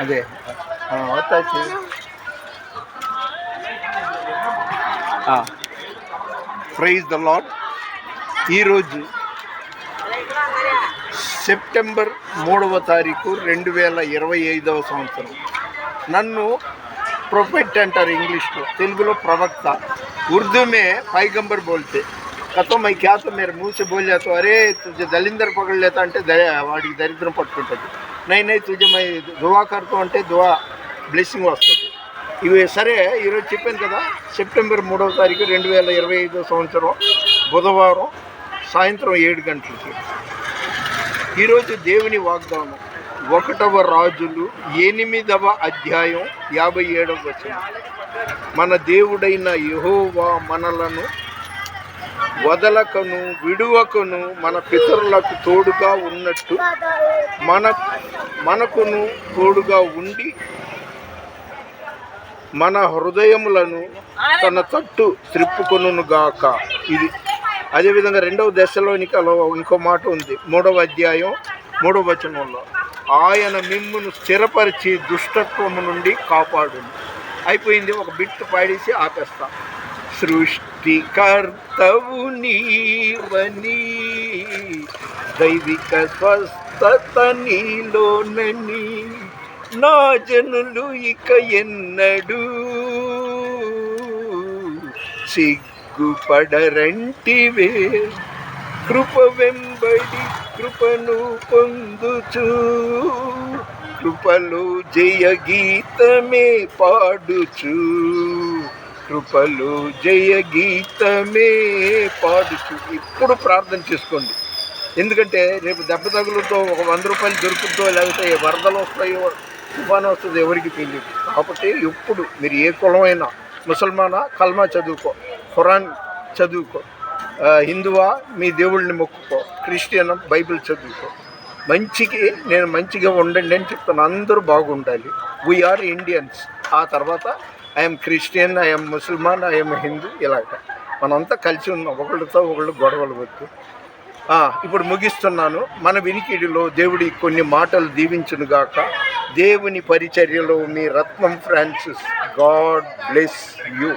అదే. వచ్చి praise the Lord ఈరోజు సెప్టెంబర్ మూడవ తారీఖు రెండు వేల ఇరవై ఐదవ సంవత్సరం. నన్ను ప్రొఫెట్ అంటారు ఇంగ్లీష్లో తెలుగులో ప్రవక్త. ఉర్దూమే పైగంబర్ బోల్తే. కథం ఈ ఖ్యాత మీరు మూసి బోల్ అరే తుజ దళిందర్ పగలు అంటే వాడికి దరిద్రం పట్టుకుంటుంది. నై తుజ మై దువా అంటే దువా బ్లెస్సింగ్ వస్తుంది. ఇవి సరే ఈరోజు చెప్పాను కదా సెప్టెంబర్ మూడవ తారీఖు రెండు వేల ఇరవై ఐదో సంవత్సరం బుధవారం సాయంత్రం ఏడు గంటలకి. ఈరోజు దేవుని వాగ్దానం ఒకటవ రాజులు ఎనిమిదవ అధ్యాయం యాభై ఏడవ వచనం. మన దేవుడైన యహోవా మనలను వదలకను విడువకను మన పితరులకు తోడుగా ఉన్నట్టు మన మనకును తోడుగా ఉండి మన హృదయములను తన తట్టు త్రిప్పుకొనుగాక ఇది అదేవిధంగా రెండవ దశలోనికలో ఇంకో మాట ఉంది. మూడవ అధ్యాయం మూడవ వచనంలో ఆయన మిమ్మును స్థిరపరిచి దుష్టత్వము నుండి కాపాడు అయిపోయింది. ఒక బిట్ పాడేసి ఆపేస్తా. సృష్టికర్తవు నీవని. దైవిక స్వస్థత నీలోనని నా జనులు ఇక ఎన్నడూ సిగ్గుపడరంటివే. కృప వెంబడి కృపను పొందుచు. కృపలో జయ గీతమే పాడుచు. కృపలు జయ గీతమే పాడుచు. ఇప్పుడు ప్రార్థన చేసుకోండి. ఎందుకంటే రేపు దెబ్బ తగులుతో ఒక వంద రూపాయలు దొరుకుతుందో లేకపోతే వరదలు వస్తాయో తుఫాను వస్తుందో ఎవరికి తెలియదు. కాబట్టి ఎప్పుడు మీరు ఏ కులమైనా ముసల్మానా కల్మా చదువుకో ఖురాన్ చదువుకో హిందువా మీ దేవుళ్ళని మొక్కుకో క్రిస్టియన్ బైబిల్ చదువుకో. మంచికి నేను మంచిగా ఉండండి అని చెప్తాను అందరూ బాగుండాలి. వీఆర్ ఇండియన్స్ ఆ తర్వాత ఐఎమ్ క్రిస్టియన్ ఐఎమ్ ముసల్మాన్ ఐఎమ్ హిందూ ఇలాగ. మనంతా కలిసి ఉన్నాం. ఒకళ్ళతో ఒకళ్ళు గొడవలు వద్దు ఇప్పుడు ముగిస్తున్నాను. మన వినికిడిలో దేవుడి కొన్ని మాటలు దీవించునుగాక దేవుని పరిచర్యలో మీ Ratnam Francis God bless you